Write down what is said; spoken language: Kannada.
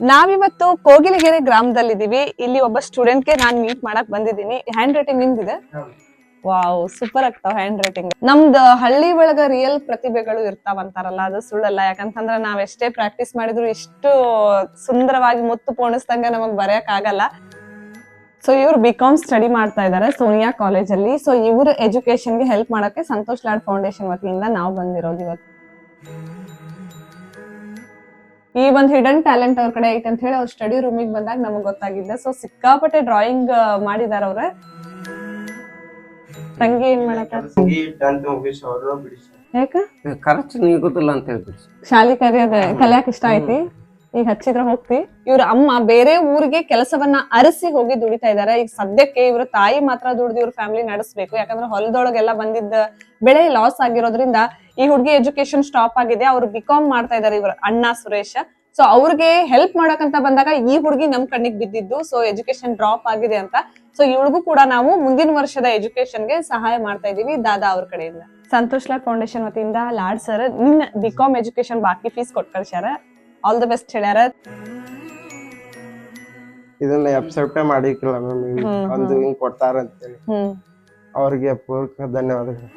ನಾವಿವತ್ತು ಕೋಗಿಲಿಗೆರೆ ಗ್ರಾಮದಲ್ಲಿದ್ದೀವಿ. ಇಲ್ಲಿ ಒಬ್ಬ ಸ್ಟೂಡೆಂಟ್ಗೆ ನಾನ್ ಮೀಟ್ ಮಾಡಕ್ ಬಂದಿದ್ದೀನಿ. ಹ್ಯಾಂಡ್ ರೈಟಿಂಗ್ ನಿಂದಿದೆ ವಾವ್ ಸೂಪರ್ ಆಗ್ತಾವ ಹ್ಯಾಂಡ್ ರೈಟಿಂಗ್ ನಮ್ದು ಹಳ್ಳಿ ಒಳಗ ರಿಯಲ್ ಪ್ರತಿಭೆಗಳು ಇರ್ತಾವಂತಾರಲ್ಲ ಅದು ಸುಳ್ಳಲ್ಲ. ಯಾಕಂತಂದ್ರ ನಾವ್ ಎಷ್ಟೇ ಪ್ರಾಕ್ಟೀಸ್ ಮಾಡಿದ್ರು ಇಷ್ಟು ಸುಂದರವಾಗಿ ಮುತ್ತು ಪೋಣಿಸ್ದಂಗ ನಮಗ್ ಬರೆಯಕ್ ಆಗಲ್ಲ. ಸೊ ಇವ್ರು ಬಿ ಕಾಮ್ ಸ್ಟಡಿ ಮಾಡ್ತಾ ಇದ್ದಾರೆ ಸೋನಿಯಾ ಕಾಲೇಜಲ್ಲಿ ಸೊ ಇವ್ರ ಎಜುಕೇಶನ್ಗೆ ಹೆಲ್ಪ್ ಮಾಡಕ್ಕೆ ಸಂತೋಷ್ ಲಾಡ್ ಫೌಂಡೇಶನ್ ವತಿಯಿಂದ ನಾವು ಬಂದಿರೋದು ಇವತ್ತು. ಈ ಒಂದು ಹಿಡನ್ ಟ್ಯಾಲೆಂಟ್ ಅವ್ರ ಕಡೆ ಐತೆ ಅಂತ ಹೇಳಿ ಅವ್ರ ಸ್ಟಡಿ ರೂಮಿಗೆ ಬಂದಾಗ ನಮಗ್ ಗೊತ್ತಾಗಿದ್ದೆ ಸೊ ಸಿಕ್ಕಾಪಟ್ಟೆ ಡ್ರಾಯಿಂಗ್ ಮಾಡಿದಾರ ಅವ್ರ. ತಂಗಿ ಏನ್ ಮಾಡಕ್ಕ ಖಾಸಗಿ ಟೆಂತ್ ಮುಗಿಸಿ ಅವರು ಬಿಡಿಸಿ ಯಾಕ? ಖರ್ಚು ನೀಗುದಿಲ್ಲ ಅಂತ ಹೇಳ್ಬಿಡಿ ಶಾಲಿ ಕಲಿಯೋದ ಕಲಿಯಾಕ ಇಷ್ಟ ಐತಿ ಈಗ ಹಚ್ಚಿದ್ರ ಹೋಗ್ತಿ. ಇವ್ರ ಅಮ್ಮ ಬೇರೆ ಊರಿಗೆ ಕೆಲಸವನ್ನ ಅರಸಿ ಹೋಗಿ ದುಡಿತಾ ಇದಾರೆ. ಈಗ ಸದ್ಯಕ್ಕೆ ಇವ್ರ ತಾಯಿ ಮಾತ್ರ ದುಡ್ದು ಇವ್ರ ಫ್ಯಾಮಿಲಿ ನಡೆಸಬೇಕು. ಯಾಕಂದ್ರೆ ಹೊಲದೊಳಗೆಲ್ಲ ಬಂದಿದ್ದ ಬೆಳೆ ಲಾಸ್ ಆಗಿರೋದ್ರಿಂದ ಈ ಹುಡುಗಿ ಎಜುಕೇಶನ್ ಸ್ಟಾಪ್ ಆಗಿದೆ. ಅವ್ರು ಬಿಕಾಮ್ ಮಾಡ್ತಾ ಇದಾರೆ ಇವ್ರ ಅಣ್ಣ ಸುರೇಶ್. ಸೊ ಅವ್ರಿಗೆ ಹೆಲ್ಪ್ ಮಾಡಕಂತ ಬಂದಾಗ ಈ ಹುಡುಗಿ ನಮ್ ಕಣ್ಣಿಗೆ ಬಿದ್ದಿದ್ದು. ಸೊ ಎಜುಕೇಶನ್ ಡ್ರಾಪ್ ಆಗಿದೆ ಅಂತ. ಸೊ ಇವಳಿಗೂ ಕೂಡ ನಾವು ಮುಂದಿನ ವರ್ಷದ ಎಜುಕೇಶನ್ಗೆ ಸಹಾಯ ಮಾಡ್ತಾ ಇದೀವಿ ದಾದಾ ಅವ್ರ ಕಡೆಯಿಂದ. ಸಂತೋಷ್ ಲಾಡ್ ಫೌಂಡೇಶನ್ ವತಿಯಿಂದ ಲಾಡ್ ಸರ್, ನಿನ್ನ ಬಿಕಾಮ್ ಎಜುಕೇಶನ್ ಬಾಕಿ ಫೀಸ್ ಕೊಟ್ಟು ಆಲ್ ದ ಬೆಸ್ಟ್ ಹೇಳ್ಯಾರ. ಇದನ್ನ ಎಪ್ಸೆಪ್ಟೇ ಮಾಡಿಕ್ಕಿಲ್ಲ ಮ್ಯಾಮ್ ಒಂದು ಹಿಂಗ್ ಕೊಡ್ತಾರ ಅಂತೇಳಿ ಹ್ಮ್. ಅವ್ರಿಗೆ ಪೂರ್ವಕ ಧನ್ಯವಾದಗಳು.